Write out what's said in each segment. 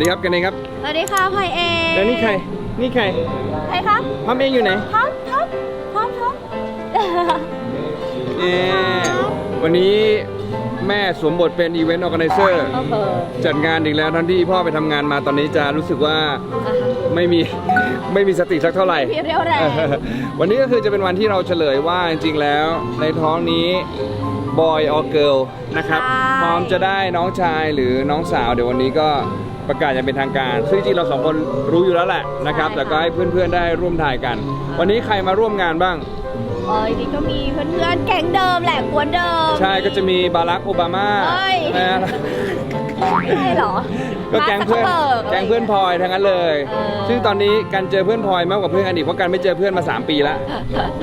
ดีครับกันเองครับสวัสดีค่ะพลอยเองแล้วนี่ใคร นี่ใคร ใครครับพัมเองอยู่ไหนท็อปท็อปท็อปท็อปเอ๊ะวันนี้แม่สวมบทเป็นอีเวนต์ออแกไนเซอร์โอ้โหจัดงานอีกแล้วทั้งที่พ่อไปทำงานมาตอนนี้จะรู้สึกว่าอะไม่มีไม่มีสติสักเท่าไหร่พี่เรียวแรงวันนี้ก็คือจะเป็นวันที่เราเฉลยว่าจริงๆแล้ว ในท้องนี้บอยออเกิลนะครับใช่พร้อมจะได้น้องชายหรือน้องสาว เดี๋ยววันนี้ก็ ประกาศอย่างเป็นทางการ ซึ่งจริงๆเราสองคนรู้อยู่แล้วแหละนะครับ แต่ก็ให้เพื่อนๆได้ร่วมถ่ายกัน วันนี้ใครมาร่วมงานบ้างเอ้ยนี่ก็มีเพื่อนๆแก๊งเดิมแหละกวนเดิม ใช่ก็จะมีบารักโอบามาเอ้ยนะใช่เหรอ ก็แก๊งเพื่อนมาร์คซักเคอร์บิร์แก๊งเพื่อนพลอยทั้งนั้นเลยเออซึ่งตอนนี้การเจอเพื่อนพลอยมากกว่าเพื่อนกันอีกเพราะการไม่เจอเพื่อนมา 3 ปีแล้ว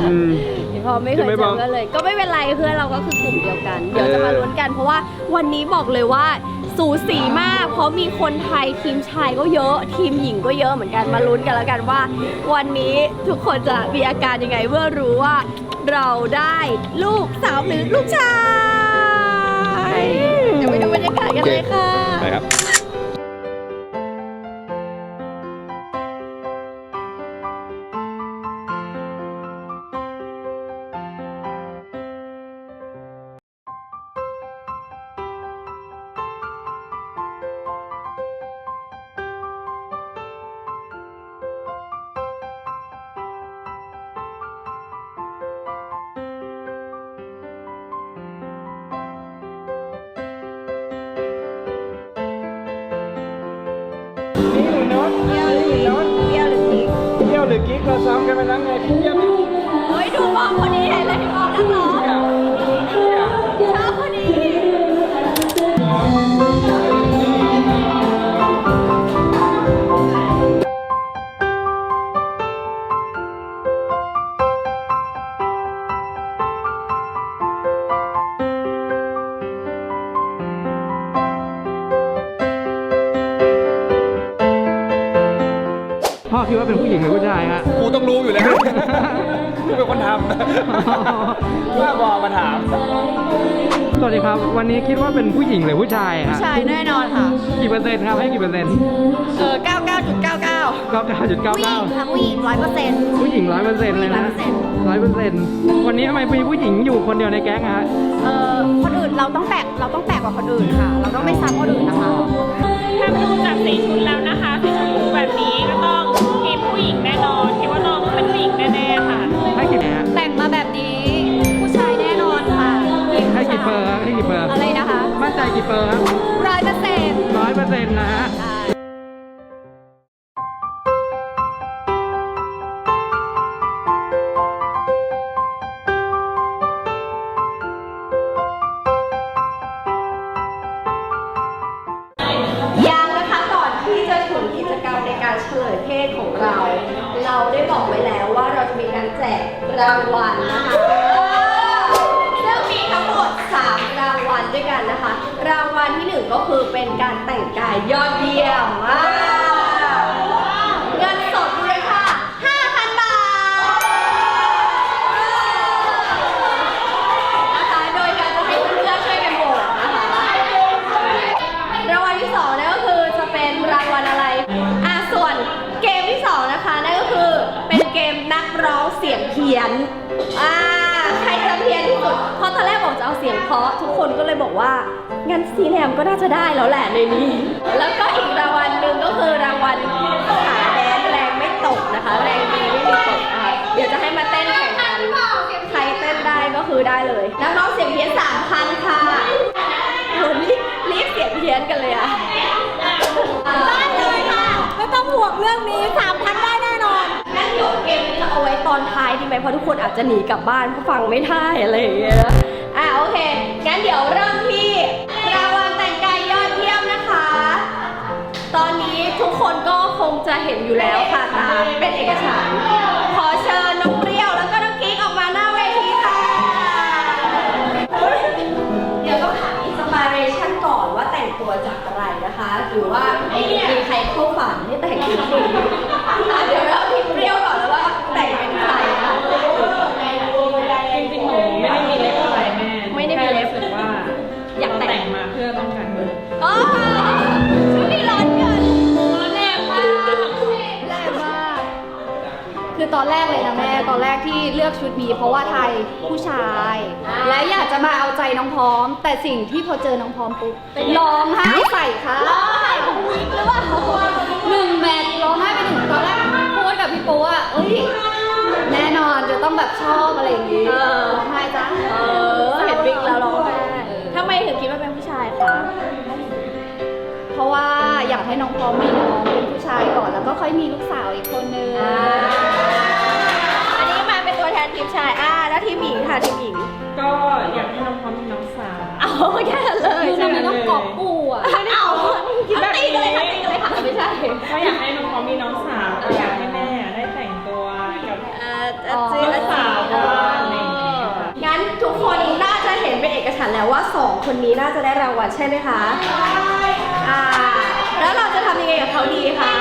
อืมพี่พอไม่เคยใช่ไหมเจบออกกันเลย ก็ไม่เป็นไรเพื่อนเราก็คือกลุ่มเดียวกัน เดี๋ยวจะมาลุ้นกันเพราะว่าวันนี้บอกเลยว่า สูสีมาก เพราะมีคนไทยทีมชายก็เยอะ ทีมหญิงก็เยอะเหมือนกันมาลุ้นกันแล้วกันว่า วันนี้ทุกคนจะมีอาการยังไงเมื่อรู้ว่าเราได้ลูกสาวหรือลูกชายเดี๋ยวไปดูบรรยากาศกันเลยค่ะ ไปครับ เราซ้ำกันไปแล้วไงเที่ยวหรือกิ๊กเฮ้ยดูมองคนนี้เห็นเลยมองนักร้อง รู้อยู่แล้วกูเป็นคนทำเมื่อบอกมาถาม สวัสดีครับ วันนี้คิดว่าเป็นผู้หญิงหรือผู้ชายฮะชายแน่นอนค่ะ กี่เปอร์เซ็นต์ครับให้กี่เปอร์เซ็นต์เออ 99.99 เก้าเก้าจุดเก้าผู้หญิเก้างค่ะผู้หญิงร้อยเปอร์เซ็นต์ ผู้หญิงร้อยเปอร์เซ็นต์เลยนะ100%ร้อยเปอร์เซ็นต์วันนี้ทำไมมีผู้หญิงอยู่คนเดียวในแก๊งอะฮะเออคนอื่นเราต้องแปลกเราต้องแปลกกว่าคนอื่นค่ะ เราต้องไม่ซ้ำคนอื่นนะคะ ถ้าดูจากสีชุดแล้วนะคะสีชมพูแบบนี้ก็ต้อง ว้แล้วว่าเราจะมีการแจกรางวัลนะคะซึ่งมีทั้งหมด 3 รางวัลด้วยกันนะคะ รางวัลที่ 1 ก็คือเป็นการแต่งกายยอดเยี่ยมมาก ร้องเสียงเพี้ยนอ่าใครจะเพี้ยนที่สุดเพราะตอนแรกบอกจะเอาเสียงเพราะทุกคนก็เลยบอกว่า งั้นซีแนมก็น่าจะได้แล้วแหละในนี้ แล้วก็อีกรางวัลหนึ่งก็คือรางวัลขาแดนแรงไม่ตกนะคะ แรงดีไม่มีตกนะคะเดี๋ยวจะให้มาเต้นแข่งกัน ใครเต้นได้ก็คือได้เลยนักร้องเสียงเพี้ยนสามพันค่ะโหรีบรีบเสียงเพี้ยนกันเลยอะได้เลยค่ะ ไม่ต้องห่วงเรื่องนี้สามพันได้แน่ ตอนท้ายดีไหมเพราะทุกคนอาจจะหนีกลับบ้านเพราะฟังไม่ได้อะไรอย่างเงี้ยนะอะโอเคงั้นเดี๋ยวเริ่มที่รางวัลแต่งกายยอดเยี่ยมนะคะ ตอนนี้ทุกคนก็คงจะเห็นอยู่แล้วค่ะตามเป็นเอกสารขอเชิญน้องเปรี้ยวแล้วก็น้องกิ๊กออกมาหน้าเวทีค่ะเดี๋ยวต้องหาอินสปิเรชันก่อนว่าแต่งตัวจากอะไรนะคะ หรือว่ามีใครเข้าฝันให้แต่งชุดนี้อะเดี๋ยวเรา แต่สิ่งที่พอเจอน้องพร้อมปุ๊บร้องไห้ใส่ค่ะร้องไห้ของวิกหรือเปล่าหนึ่งแมตช์ร้องไห้ไปหนึ่งตอนแรกพูดกับพี่ปูว่าเอ้ยแน่นอนจะต้องแบบชอบอะไรอย่างงี้เออร้องไห้จ้าเออเห็นบิ๊กแล้วร้องไห้ทำไมถึงคิดว่าเป็นผู้ชายคะเพราะว่าอยากให้น้องพร้อมมีน้องเป็นผู้ชายก่อนแล้วก็ค่อยมีลูกสาวอีกคนนึงอันนี้มาเป็นตัวแทนทีมชายอ่าแล้วทีมหญิงค่ะทีมหญิงก็อยากให้น้องพร้อมมีน้องสาวเอา แค่นั้นเลยคือใช่ทำไหมไมต้องกอบกู้อะเอาเอาตีกันเลยค่ะตีกันเลยค่ะไม่ใช่ก็อยากให้น้องพร้อมมีน้องสาวก็อยากให้แม่ได้แต่งตัวกับอ่าอาจีอาจีอะไรอย่างเงี้ยค่ะงั้นทุกคนน่าจะเห็นเป็นเอกฉันท์แล้วว่าสองคนนี้น่าจะได้รางวัลใช่ไหมคะอ่าแล้วเราจะทำยังไงกับเขาดีคะ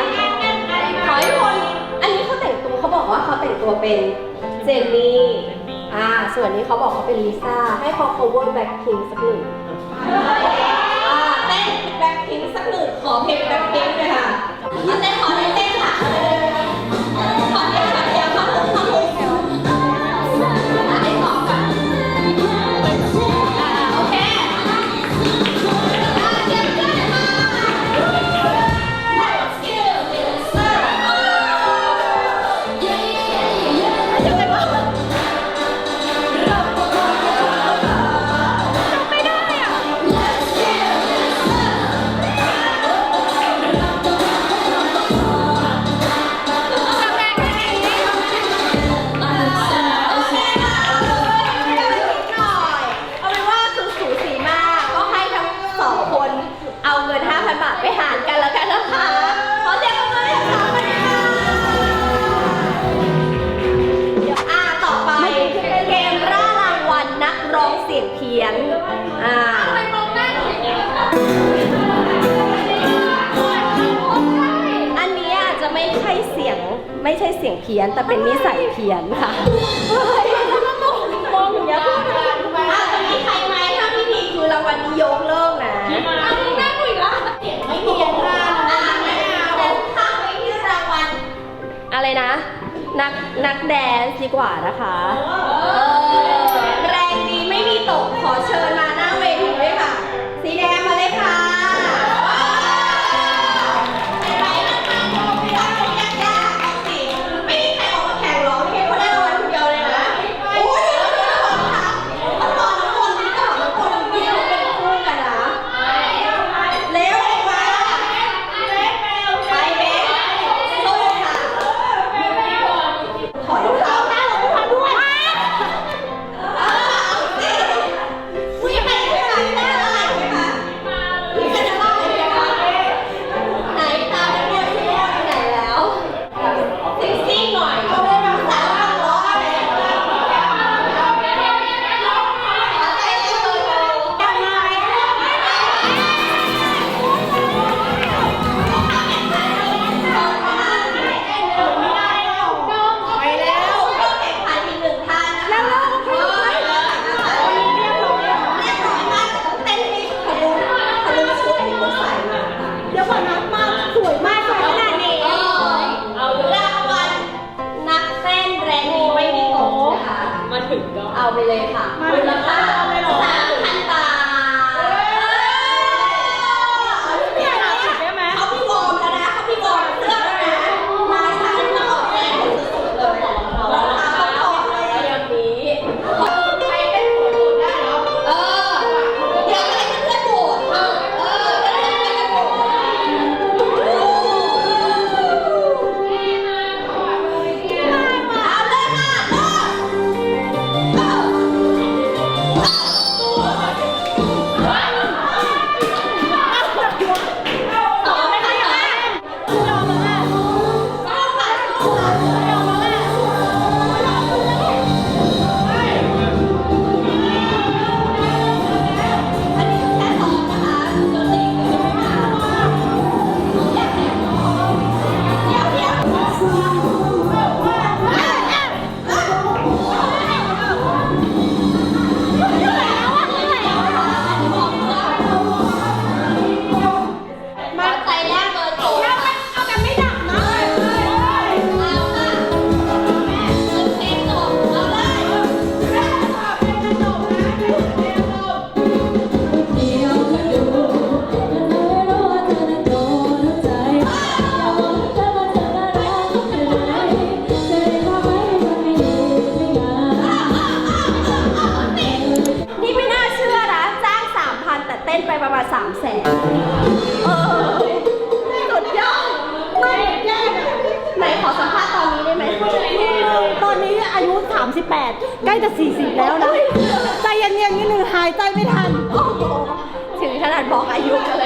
ขอให้คนอันนี้เขาแต่งตัวเขาบอกว่าเขาแต่งตัวเป็นเจนนี่ อ่า ส่วนนี้เขาบอกเขาเป็นลิซ่า ให้เขา cover Blackpink สักหนึ่งอ่าเต้น Blackpink สักหนึ่งขอเพลง Blackpink เลยค่ะเอาเต้นขอเต้น สียงเพี้ยน แต่เป็นนิสัยเพี้ยนค่ะเฮ้ยมองอย่างเงี้ยอะจะมีใครไหมถ้าไม่มีคือรางวัลนี้ยกเลิกนะเอาแม่คุยละเสียงไม่เพี้ยนค่ะอะไม่เอาแต่ถ้าไม่ที่รางวัลอะไรนะ นักนักแดนซ์ดีกว่านะคะเออแรงดีไม่มีตกขอเชิญมา ซิ่ง ไปเลยค่ะมูลค่า 38 ใกล้จะ 40 แล้วนะ ใจเย็นๆนิดนึงหายใจไม่ทัน ถึงขนาดบอกอายุกันเลย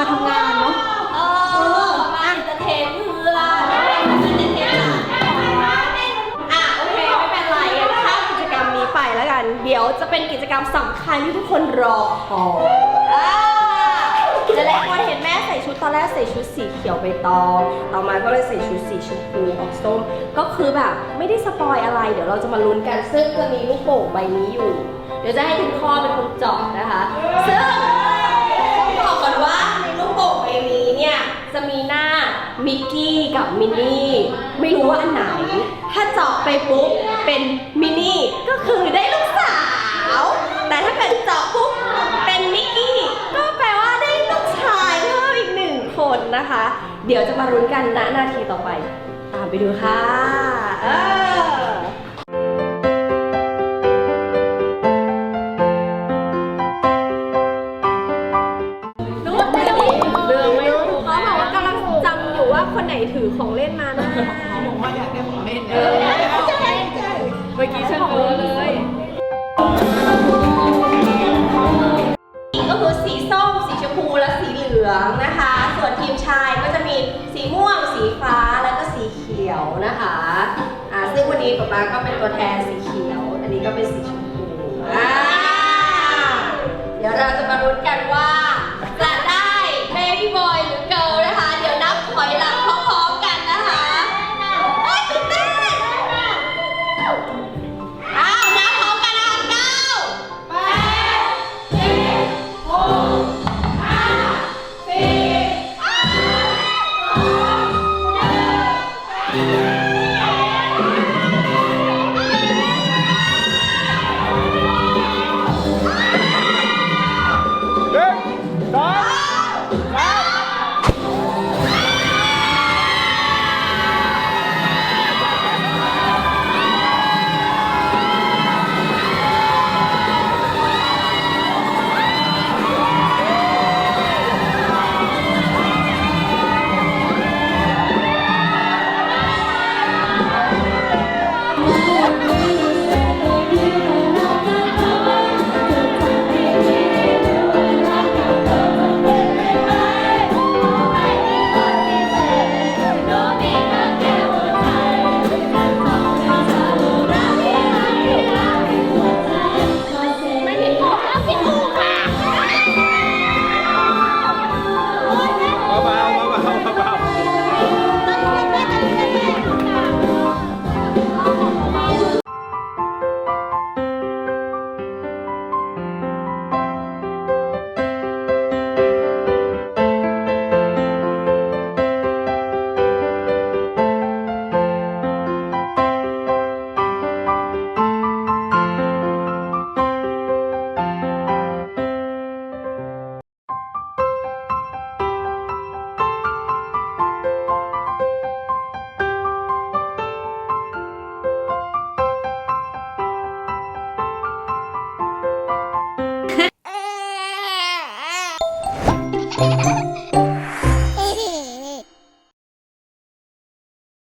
มาทำงานเนาะเออมาเอนเตอร์เทนเพื่อนเอนเตอร์เทนอะโอเคไม่เป็นไรงั้นข้ามกิจกรรมนี้ไปแล้วกัน เดี๋ยวจะเป็นกิจกรรมสำคัญที่ทุกคนรอคอยอ่าหลายๆคนเห็นแม่ใส่ชุดตอนแรกใส่ชุดสีเขียวใบตอง ต่อมาก็เลยใส่ชุดสีชมพูออกส้ม ก็คือแบบไม่ได้สปอยอะไร เดี๋ยวเราจะมาลุ้นกันซึ่งจะมีลูกโป่งใบนี้อยู่ เดี๋ยวจะให้คุณพ่อเป็นคนเจาะนะคะ ซึ่งต้องบอกก่อนว่า จะมีหน้ามิกกี้กับมินนี่ ไม่รู้ว่าอันไหน ถ้าเจาะไปปุ๊บเป็นมินนี่ก็คือได้ลูกสาว แต่ถ้าเกิดเจาะปุ๊บเป็นมิกกี้ก็แปลว่าได้ลูกชายเพิ่มอีกหนึ่งคนนะคะ เดี๋ยวจะมารุ้นกันณนาทีต่อไป ตามไปดูค่ะ เออใช่ใช่เมื่อกี้ฉันรู้เลย ก็คือสีส้ม สีชมพู และสีเหลืองนะคะ ส่วนทีมชายก็จะมีสีม่วง สีฟ้า แล้วก็สีเขียวนะคะอ่าซึ่งวันนี้ป๊าป๊าก็เป็นตัวแทนสีเขียว อันนี้ก็เป็นสีชมพูอ่าเดี๋ยวเราจะมารุ้นกันว่า